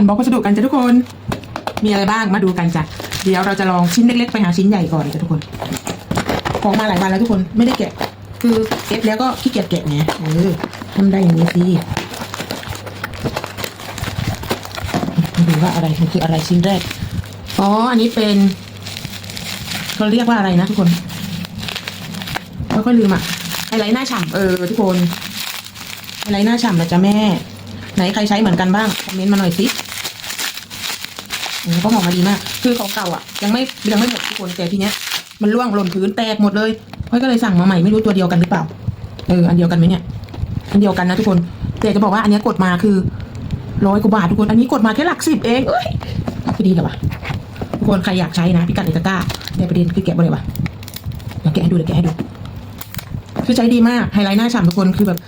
นบ็อกพัสดุกันจ้ะทุกคน มีอะไรบ้างมาดูกันจ้ะ เดี๋ยวเราจะลองชิ้นเล็กๆ ไปหาชิ้นใหญ่ก่อนจ้ะทุกคน ของมาหลายวันแล้วทุกคนไม่ได้แกะ คือเอฟแล้วก็ขี้เกียจแกะไงเออทำได้อย่างนี้สิมาดูว่าอะไรมันคืออะไรชิ้นแรก อ๋อ อันนี้เป็นเขาเรียกว่าอะไรนะทุกคนค่อยๆลืมอะไฮไลท์หน้าฉ่ำเออทุกคนไฮไลท์หน้าฉ่ำนะจ๊ะแม่ ไหนใครใช้เหมือนกันบ้าง คอมเมนต์มาหน่อยสิ อืมก็หอมมาดีมาก คือของเก่าอะ ยังไม่ยังไม่หมดทุกคนแต่ทีเนี้ยมันร่วงหล่นพื้นแตกหมดเลยค่อยก็เลยสั่งมาใหม่ไม่รู้ตัวเดียวกันหรือเปล่าเอออันเดียวกันไหมเนี่ยอันเดียวกันนะทุกคนแต่จะบอกว่าอันนี้กดมาคือร้อยกว่าบาททุกคน อันนี้กดมาแค่หลักสิบเองเอ้ยไม่ดีเหรอวะทุกคนใครอยากใช้นะพิกัดในตะกร้าแต่ประเด็นคือแกะบ่เลยวะเดี๋ยวแกะให้ดูเดี๋ยวแกะให้ดูคือใช้ดีมากไฮไลท์หน้าฉ่ำทุกคนคือแบบ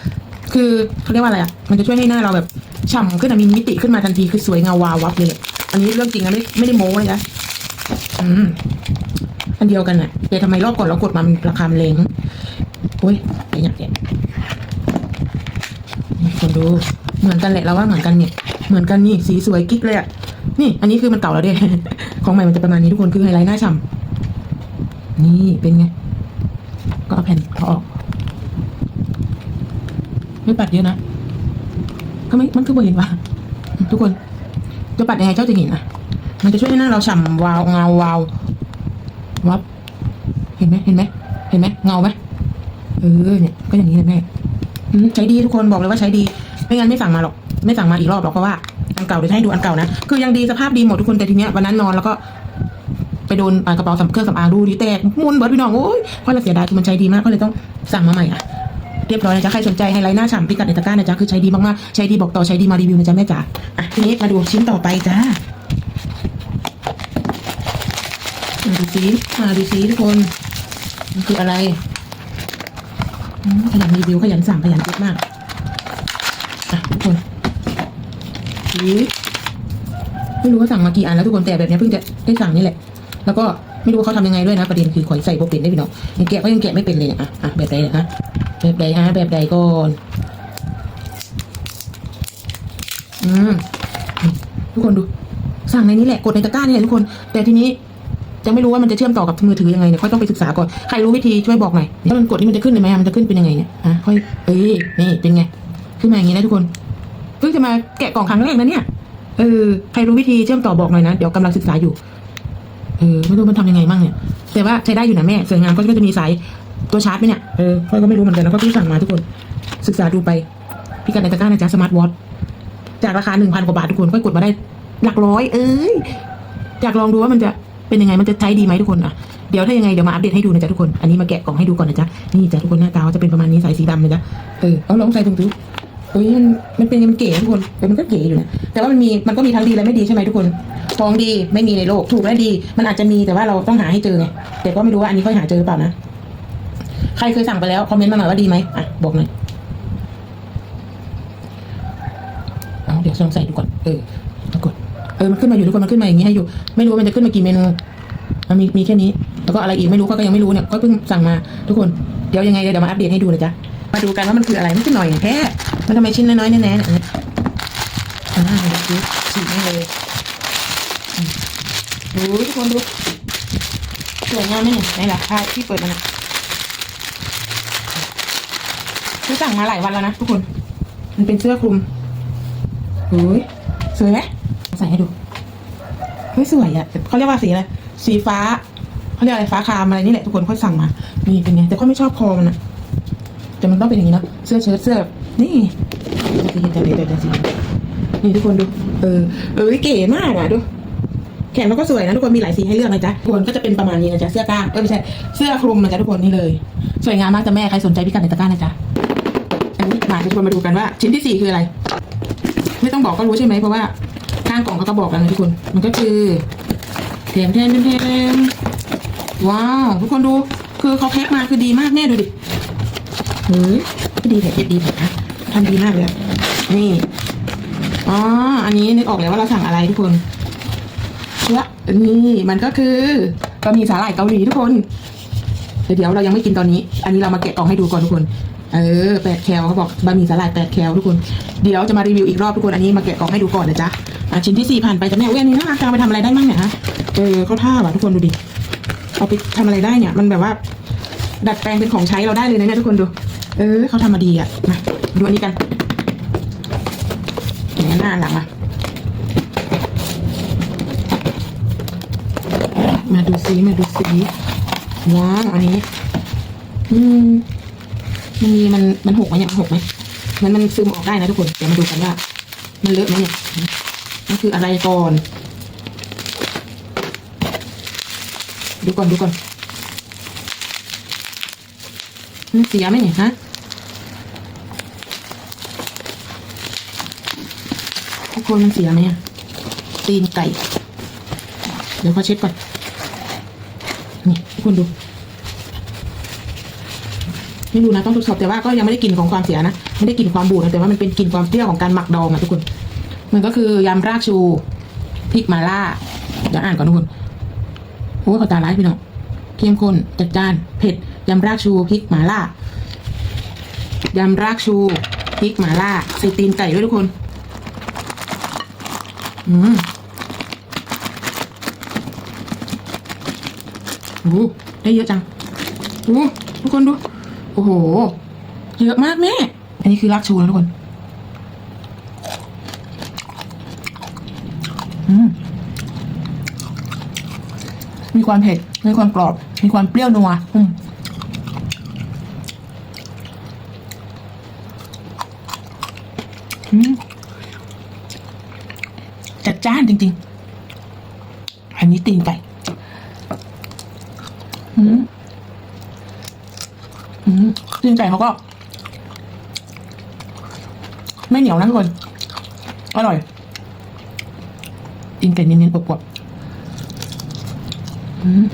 คือเขาเรียกว่าอะไรอะมันจะช่วยให้หน้าเราแบบฉ่ำขึ้นมีมิติขึ้นมาทันทีคือสวยเงาวาววับเลยแหละ อันนี้เรื่องจริงนะไม่ไม่ได้โม้เลยนะอืมอันเดียวกันน่ะแต่ทำไมรอบก่อนเรากดมามันราคามันแรงโอ้ยไอ้เนี่ยแกคนดูเหมือนกันแหละเราว่าเหมือนกันเนี่ย เหมือนกันนี่สีสวยกิ๊กเลยอะนี่ อันนี้คือมันเก่าแล้วเด้ของใหม่มันจะประมาณนี้ทุกคนคือไฮไลท์หน้าฉ่ำนี่เป็นไงก็เอาแผ่นเขาออก ไม่ปัดเยอะนะก็ไม่มันคือบ่เห็นว่าทุกคน จะปัดยังไงเจ้าจะเห็นอะ มันจะช่วยให้หน้าเราฉ่ำวาวเงาวาววับ เห็นไหมเห็นไหมเห็นไหมเงาไหมเออเนี่ยก็อย่างนี้เลยแม่ใช้ดีทุกคนบอกเลยว่าใช้ดี ไม่งั้นไม่สั่งมาหรอก ไม่สั่งมาอีกรอบหรอกเพราะว่าอันเก่าเดี๋ยวให้ดูอันเก่านะคือยังดีสภาพดีหมดทุกคนแต่ทีเนี้ยวันนั้นนอนแล้วก็ไปโดนอ่ากระเป๋าสำเครื่องสำอางดูดีแตกมุนเบิร์ดพี่น้องโอ้ยเพราะเราเสียดายคือมันใช้ดีมากก็เลยต้องสั่งมาใหม่อะ เรียบร้อยนะจ๊ะใครสนใจไฮไลท์หน้าฉ่ำพิกัดในตะกร้านะจ๊ะคือใช้ดีมากๆใช้ดีบอกต่อใช้ดีมารีวิวนะจ๊ะแม่จ๋าอะทีนี้มาดูชิ้นต่อไปจ้ามาดูซิมาดูซิทุกคนมันคืออะไรขยันรีวิวขยันสั่งขยันเก็บมากอะทุกคนอุ๊ยไม่รู้ว่าสั่งมากี่อันแล้วทุกคนแต่แบบนี้เพิ่งจะได้สั่งนี่แหละ แล้วก็ไม่รู้ว่าเขาทำยังไงด้วยนะประเด็นคือขอยใส่โปรเป็นได้พี่น้องยังแกะก็ยังแกะไม่เป็นเลยเนี่ยอะอะแบบใดเนี่ยอะ แบบใดอะแบบใดก่อนอืมทุกคนดูสั่งในนี้แหละกดในตะกร้านี่แหละทุกคน แต่ทีนี้จะไม่รู้ว่ามันจะเชื่อมต่อกับมือถือยังไงเนี่ยค่อยต้องไปศึกษาก่อนใครรู้วิธีช่วยบอกหน่อยถ้ามันกดนี่มันจะขึ้นเลยไหมมันจะขึ้นเป็นยังไงเนี่ยอะค่อยเอ้ยนี่เป็นไงขึ้นมาอย่างนี้นะทุกคนเพิ่งจะมาแกะกล่องครั้งแรกนะเนี่ยเออใครรู้วิธีเชื่อมต่อบอกหน่อยนะเดี๋ยวกำลังศึกษาอยู่เออไม่รู้มันทำยังไงมั่งเนี่ยแต่ว่าใช้ได้อยู่นะแม่สวยงามก็จะมีสาย ตัวชาร์จไหมเนี่ย เออค่อยก็ไม่รู้เหมือนกันแล้วก็เพิ่งสั่งมาทุกคน ศึกษาดูไปพี่กันในตะกร้านะจ๊ะสมาร์ทวอทจากราคาหนึ่งพันกว่าบาททุกคนค่อยกดมาได้หลักร้อย เอ้ยอยากลองดูว่ามันจะเป็นยังไงมันจะใช้ดีไหมทุกคนอะเดี๋ยวถ้ายังไงเดี๋ยวมาอัปเดตให้ดูนะจ๊ะทุกคน อันนี้มาแกะกล่องให้ดูก่อนนะจ๊ะ นี่จ้ะทุกคนหน้าตาจะเป็นประมาณนี้สายสีดำเลยจ้ะเออเอาลองใส่ถุงถุงเฮ้ยมันมันเป็นมันเก๋ทุกคนแต่มันก็เก๋อยู่นะ แต่ว่ามันมีมันก็มีทั้งดีและไม่ดีใช่ไหมทุกคนของดีไม่มีในโลกถูกและดี มันอาจจะมีแต่ว่าเราต้องหาให้เจอไงแต่ก็ไม่รู้ว่าอันนี้ค่อยหาเจอหรือเปล่านะ รเคยสั่งไปแล้ว คอมเมนต์มาหน่อยว่าดีไหมอะบอกหน่อยเอาเดี๋ยวลองใส่ดูก่อน เออปรากฏเออ มันขึ้นมาอยู่ทุกคน มันขึ้นมาอย่างนี้ให้อยู่ ไม่รู้ว่ามันจะขึ้นมากี่เมนู มันมี มีแค่นี้ แล้วก็อะไรอีกไม่รู้ ก็ยังไม่รู้เนี่ย ก็เพิ่งสั่งมาทุกคน เดี๋ยวยังไงเดี๋ยวมาอัปเดตให้ดูนะจ๊ะ มาดูกันว่ามันคืออะไรไม่ใช่หน่อยแค่มันทำไมชิ้นน้อยๆแน่ๆเนี่ยอันนี้อ่าเดี๋ยวดูฉีกให้เลยดูทุกคนดูสวยงามไหมเนี่ยไหนล่ะผ้าที่เปิดมันนะ คือสั่งมาหลายวันแล้วนะทุกคน มันเป็นเสื้อคลุมโอ้ยสวยไหมใส่ให้ดูเฮ้ยสวยอะเขาเรียกว่าสีอะไรสีฟ้าเขาเรียกอะไรฟ้าคามอะไรนี่แหละทุกคนค่อยสั่งมานี่เป็นไงแต่ก็ไม่ชอบคอมันอะแต่มันต้องเป็นอย่างนี้นะเสื้อเชิ้ตเสื้อนี่จะเห็นจะเห็นจะสีนี่ทุกคนดู เออ เออเก๋มากอะดูแขนมันก็สวยนะทุกคนมีหลายสีให้เลือกนะจ๊ะทุกคนก็จะเป็นประมาณนี้นะจ๊ะเสื้อกล้ามเออไม่ใช่เสื้อคลุมนะจ๊ะทุกคนนี่เลย สวยงามมากจ้ะแม่ใครสนใจพิกัดในตะกร้านะจ๊ะ อันนี้มาทุกคนมาดูกันว่า ชิ้นที่สี่คืออะไร ไม่ต้องบอกก็รู้ใช่ไหมเพราะว่าข้างกล่องเขาก็บอกแล้วนะทุกคน มันก็คือเทมเทมเทมเทมว้าวทุกคนดูคือเขาแพ็คมาคือดีมากแม่ดูดิเฮ้ยดีแท้ดีแท้นะทำดีมากเลยนี่อ๋ออันนี้นึกออกแล้วว่าเราสั่งอะไรทุกคนและนี่มันก็คือก็มีสาหร่ายเกาหลีทุกคนเดี๋ยวเรายังไม่กินตอนนี้ อันนี้เรามาแกะกล่องให้ดูก่อนทุกคน เออแปดแคลเขาบอกบะหมี่สาหร่ายแปดแคลทุกคน เดี๋ยวจะมารีวิวอีกรอบทุกคนอันนี้มาแกะกล่องให้ดูก่อนนะจ๊ะอะชิ้นที่สี่ผ่านไปแต่แม่เว้ยอันนี้น่ารักจะเอาไปทำอะไรได้บ้างเนี่ยฮะเออเขาท่าว่ะทุกคนดูดิเอาไปทำอะไรได้เนี่ยมันแบบว่า ดัดแปลงเป็นของใช้เราได้เลยนะเนี่ยทุกคนดู เออเขาทำมาดีอะมาดูอันนี้กันอย่างนี้หน้าหลังอะมาดูซิมาดูซิว้าวอันนี้ อืม มันมีมันมันหกไหมเนี่ยมันหกไหมมันมันซึมออกได้นะทุกคนเดี๋ยวมาดูกันว่า มันเลอะไหมเนี่ยมันคืออะไรก่อน ดูก่อนดูก่อนมันเสียไหมเนี่ยฮะทุกคนมันเสียไหมอะตีนไก่ เดี๋ยวขอเช็ดก่อน นี่ทุกคนดู ไม่รู้นะต้องทดสอบแต่ว่าก็ยังไม่ได้กลิ่นของความเสียนะไม่ได้กลิ่นความบูดนะแต่ว่ามันเป็นกลิ่นความเปรี้ยวของการหมักดองอะทุกคน มันก็คือยำรากชูพริกมาล่าเดี๋ยวอ่านก่อนทุกคนโอ้ยขอตาร้ายพี่น้องเข้มข้นจัดจ้านเผ็ดยำรากชูพริกมาล่ายำรากชูพริกมาล่าใส่ตีนไก่ด้วยทุกคนอืมโอ้โหได้เยอะจังโอ้ทุกคนดู โอ้โห เยอะมากแม่ อันนี้คือรากชูนะทุกคน มีความเผ็ด มีความกรอบ มีความเปรี้ยวนัวอืมจัดจ้านจริง ๆ อันนี้ตีนไก่อืม ตีนไก่เขาก็ ไม่เหนียวนะทุกคนอร่อยตีนไก่เน้นๆกรอบๆอืม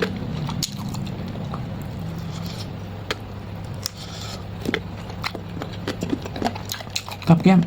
กับแก้ม